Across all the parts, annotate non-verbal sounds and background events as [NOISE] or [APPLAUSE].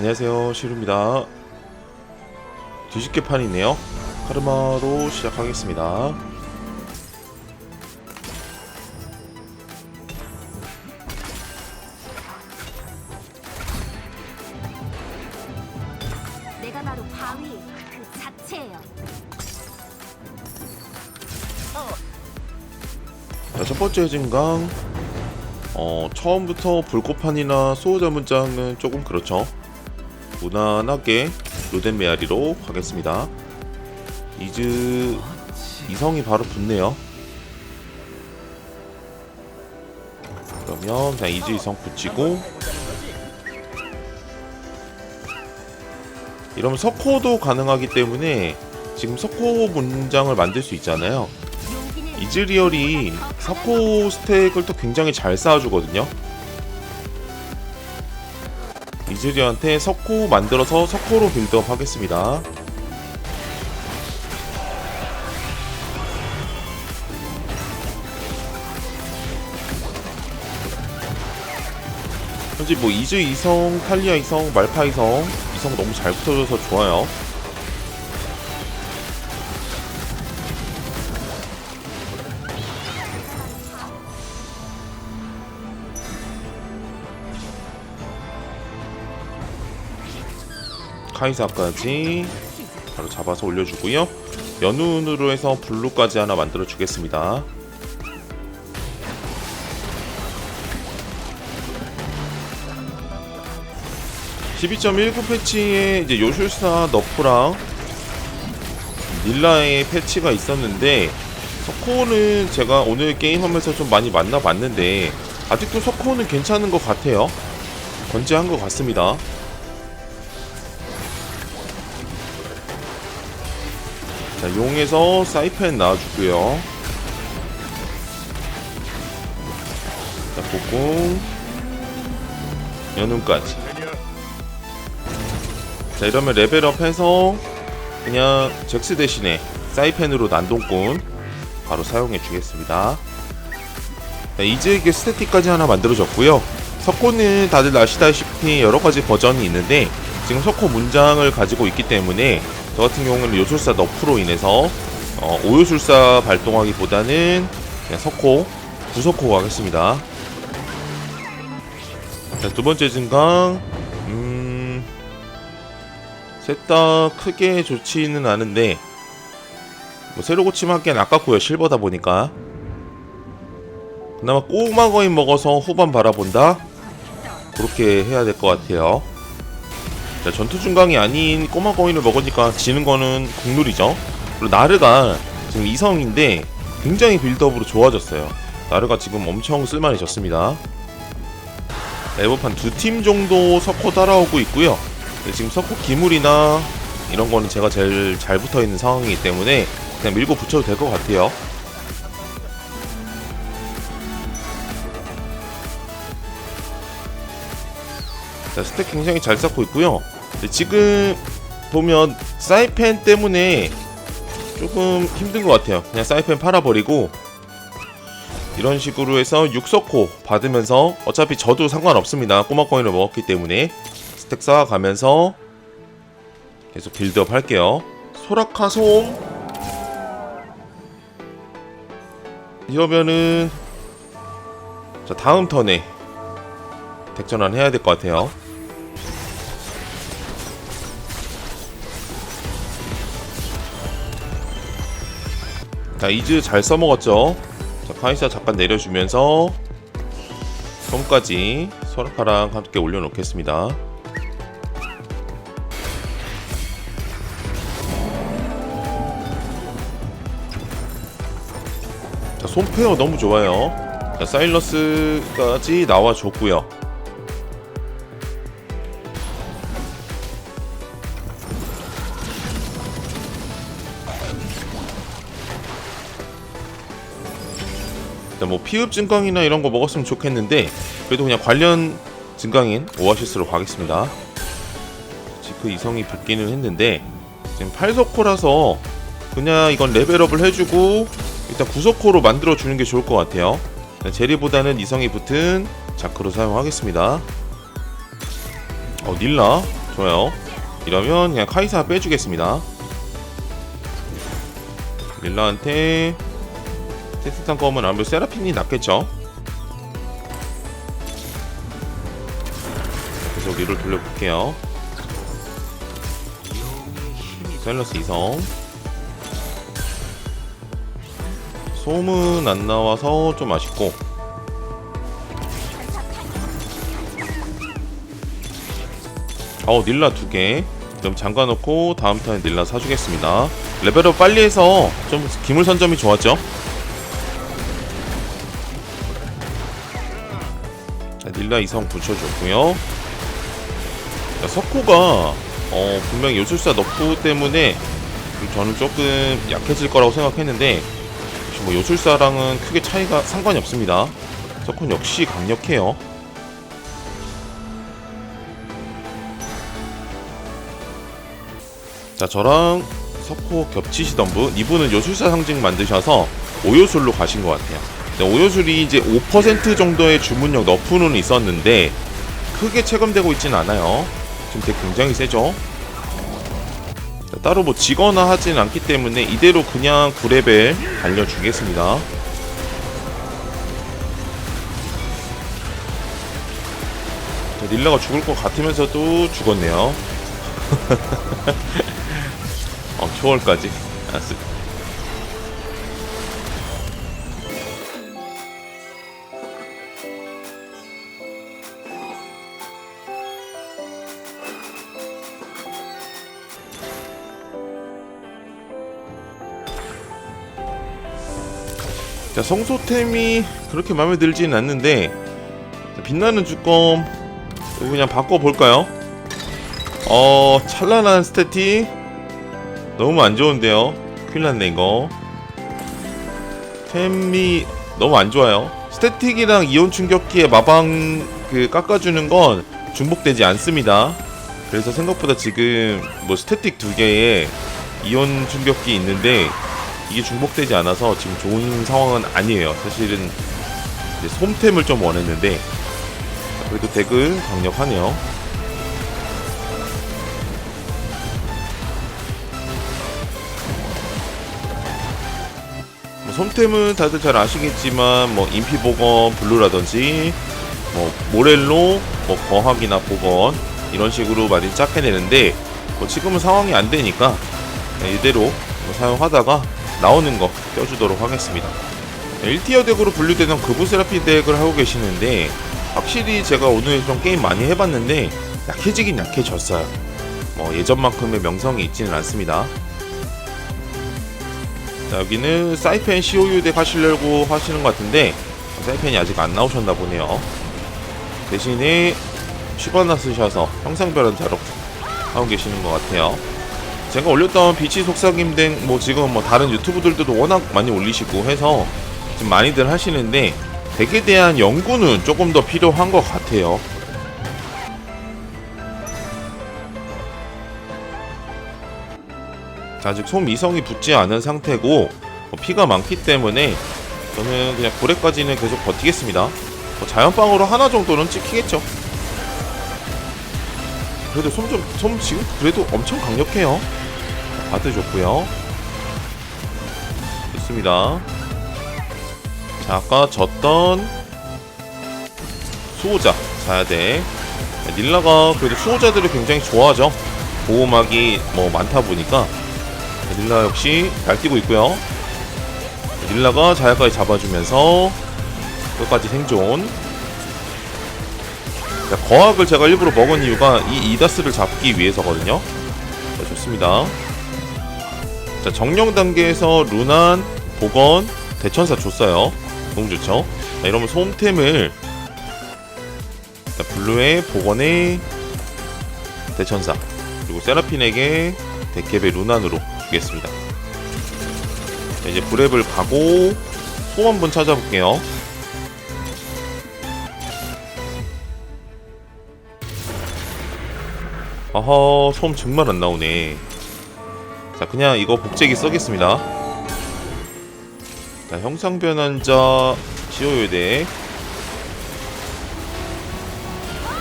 안녕하세요. 시루입니다. 뒤집개 판이네요. 카르마로 시작하겠습니다. 내가 바로 바위 그 자체예요. 자, 첫 번째 증강. 어, 처음부터 불꽃판이나 수호자 문장은 조금 그렇죠 무난하게 로덴 메아리로 가겠습니다. 이즈 이성이 바로 붙네요. 그러면 그냥 이즈 이성 붙이고 이러면 석호도 가능하기 때문에 지금 석호 문장을 만들 수 있잖아요. 이즈리얼이 석호 스택을 또 굉장히 잘 쌓아주거든요. 이즈리얼한테 석호 만들어서 석호로 빌드업 하겠습니다. 현재 뭐 이즈 이성, 탈리아 이성, 말파 이성, 이성 너무 잘 붙어줘서 좋아요. 카이사까지 바로 잡아서 올려주고요. 연운으로 해서 블루까지 하나 만들어 주겠습니다. (12.19) 패치에 이제 요술사 너프랑 닐라의 패치가 있었는데 석호는 제가 오늘 게임하면서 좀 많이 만나봤는데 아직도 석호는 괜찮은 것 같아요 건재한 것 같습니다 자, 용에서 사이펜 나와주고요. 자, 복궁. 연운까지. 자, 이러면 레벨업 해서 그냥 잭스 대신에 사이펜으로 난동꾼 바로 사용해 주겠습니다. 자, 이제 이게 스태틱까지 하나 만들어졌고요. 석호는 다들 아시다시피 여러 가지 버전이 있는데 지금 석호 문장을 가지고 있기 때문에 저 같은 경우는 요술사 너프로 인해서 어, 오요술사 발동하기보다는 그냥 석호, 구석호 가겠습니다. 자, 두 번째 증강, 음, 셋 다 크게 좋지는 않은데, 뭐 새로 고침하기엔 아깝고요, 실버다 보니까. 그나마 꼬마 거인 먹어서 후반 바라본다? 그렇게 해야 될 것 같아요. 자, 전투 중강이 아닌 꼬마 거인을 먹으니까 지는 거는 국룰이죠. 그리고 나르가 지금 이성인데 굉장히 빌드업으로 좋아졌어요. 나르가 지금 엄청 쓸만해졌습니다. 에버판 두 팀 정도 석호 따라오고 있고요. 근데 지금 석호 기물이나 이런 거는 제가 제일 잘 붙어 있는 상황이기 때문에 그냥 밀고 붙여도 될 것 같아요. 자, 스택 굉장히 잘 쌓고 있고요. 근데 지금 보면 사이펜 때문에 조금 힘든 것 같아요. 그냥 사이펜 팔아버리고 이런 식으로 해서 6석호 받으면서 어차피 저도 상관없습니다. 꼬마 코인을 먹었기 때문에 스택 쌓아가면서 계속 빌드업 할게요. 소라카 솜 이러면은 자 다음 턴에 덱전환 해야 될 것 같아요. 자 이즈 잘 써먹었죠? 자 카이사 잠깐 내려주면서 솜까지 소라카랑 함께 올려놓겠습니다. 자 솜페어 너무 좋아요. 자 사일러스까지 나와줬고요 뭐 피읍 증강이나 이런 거 먹었으면 좋겠는데 그래도 그냥 관련 증강인 오아시스로 가겠습니다. 지크 이성이 붙기는 했는데 지금 8석호라서 그냥 이건 레벨업을 해주고 일단 9석호로 만들어 주는 게 좋을 것 같아요. 제리보다는 이성이 붙은 자크로 사용하겠습니다. 어 닐라 좋아요. 이러면 그냥 카이사 빼주겠습니다. 릴라한테 테스탄 검은 아무래도 세라핀이 낫겠죠. 계속 위로 돌려볼게요. 셀러스 이성. 소음은 안 나와서 좀 아쉽고 어 닐라 두 개 그럼 잠가 놓고 다음 턴에 닐라 사주겠습니다 레벨업 빨리 해서 좀 기물 선점이 좋았죠 자, 닐라 이성 붙여줬고요. 자, 석호가 어, 분명 요술사 너프 때문에 저는 조금 약해질 거라고 생각했는데 뭐 요술사랑은 크게 차이가 상관이 없습니다. 석호 역시 강력해요. 자 저랑 석호 겹치시던 분 이분은 요술사 상징 만드셔서 오요술로 가신 것 같아요 오요술이 이제 5% 정도의 주문력 너프는 있었는데 크게 체감되고 있진 않아요 지금 되게 굉장히 세죠 자, 따로 뭐 지거나 하진 않기 때문에 이대로 그냥 9레벨 달려주겠습니다 자, 닐라가 죽을 것 같으면서도 죽었네요 [LAUGHS] 어, 초월까지. 알았어. 자, 성소템이 그렇게 마음에 들지는 않는데 자, 빛나는 주검 이거 그냥 바꿔볼까요? 어, 찬란한 스태틱 너무 안 좋은데요. 큰일 났네 이거. 템이 너무 안 좋아요. 스태틱이랑 이온 충격기의 마방 그 깎아주는 건 중복되지 않습니다. 그래서 생각보다 지금 뭐 스태틱 두 개에 이온 충격기 있는데 이게 중복되지 않아서 지금 좋은 상황은 아니에요. 사실은 이제 솜템을 좀 원했는데 그래도 덱은 강력하네요. 뭐 솜템은 다들 잘 아시겠지만 뭐 인피 복원 블루라든지 뭐 모렐로 뭐 거학이나 복원 이런 식으로 많이 짝해내는데 뭐 지금은 상황이 안 되니까 이대로 뭐 사용하다가 나오는 거 껴주도록 하겠습니다. 1티어 덱으로 분류되는 그부세라피 덱을 하고 계시는데 확실히 제가 오늘 좀 게임 많이 해봤는데 약해지긴 약해졌어요. 뭐 예전만큼의 명성이 있지는 않습니다. 자, 여기는 사이펜 COU 덱 하시려고 하시는 것 같은데 사이펜이 아직 안 나오셨나 보네요. 대신에 슈바나 쓰셔서 형상별한 자로 하고 계시는 것 같아요. 제가 올렸던 비치 속삭임 덱뭐 지금 뭐 다른 유튜브들도 워낙 많이 올리시고 해서 지금 많이들 하시는데 덱에 대한 연구는 조금 더 필요한 것 같아요. 자, 아직 솜 이성이 붙지 않은 상태고 뭐 피가 많기 때문에 저는 그냥 고래까지는 계속 버티겠습니다. 뭐 자연빵으로 하나 정도는 찍히겠죠. 그래도 솜 좀, 솜 지금 그래도 엄청 강력해요. 좋고요. 좋습니다. 자, 아까 졌던 수호자 사야 돼. 닐라가 그래도 수호자들을 굉장히 좋아하죠. 보호막이 뭐 많다 보니까 닐라 역시 날뛰고 있고요. 닐라가 자야까지 잡아주면서 끝까지 생존. 자, 거학을 제가 일부러 먹은 이유가 이 이다스를 잡기 위해서거든요. 자, 좋습니다. 자, 정령 단계에서 루난, 복원, 대천사 줬어요. 너무 좋죠? 자, 이러면 소음템을 자, 블루의 복원의 대천사 그리고 세라핀에게 데캡의 루난으로 주겠습니다. 자, 이제 브랩을 가고 소 한번 찾아볼게요. 아하, 솜 정말 안 나오네. 자, 그냥 이거 복제기 써겠습니다. 자, 형상 변환자 시오요대.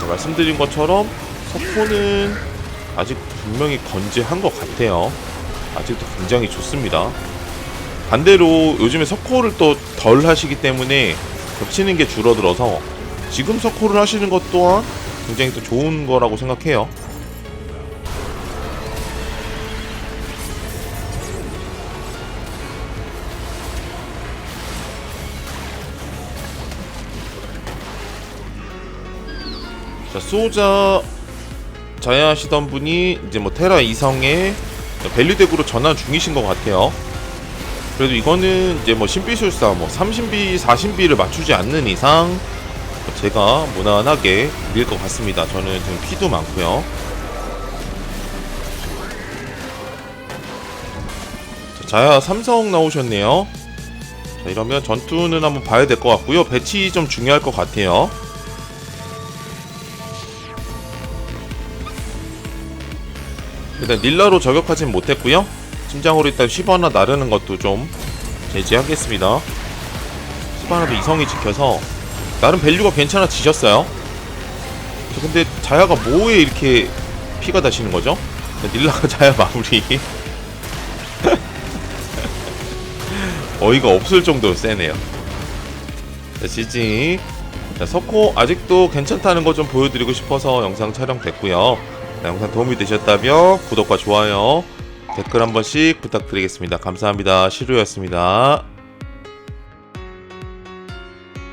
자, 말씀드린 것처럼 석호는 아직 분명히 건재한 것 같아요. 아직도 굉장히 좋습니다. 반대로 요즘에 석호를 또 덜 하시기 때문에 겹치는 게 줄어들어서 지금 석호를 하시는 것 또한 굉장히 또 좋은 거라고 생각해요. 자, 수호자 자야하시던 분이 이제 뭐 테라 이성의 밸류덱으로 전환 중이신 것 같아요. 그래도 이거는 이제 뭐 신비술사 뭐 30비, 40비를 맞추지 않는 이상 제가 무난하게 밀 것 같습니다. 저는 지금 피도 많고요. 자, 자야 삼성 나오셨네요. 자, 이러면 전투는 한번 봐야 될 것 같고요. 배치 좀 중요할 것 같아요. 일단 닐라로 저격하진 못했고요. 심장으로 일단 시바나 나르는 것도 좀 제지하겠습니다. 시바나도 이성이 지켜서 나름 밸류가 괜찮아지셨어요. 저 근데 자야가 뭐에 이렇게 피가 다시는 거죠? 닐라가 [LAUGHS] 자야 마무리. [LAUGHS] 어이가 없을 정도로 세네요. 자, 지지. 자, 석호 아직도 괜찮다는 거 좀 보여드리고 싶어서 영상 촬영됐고요. 자, 영상 도움이 되셨다면 구독과 좋아요, 댓글 한 번씩 부탁드리겠습니다. 감사합니다. 시루였습니다.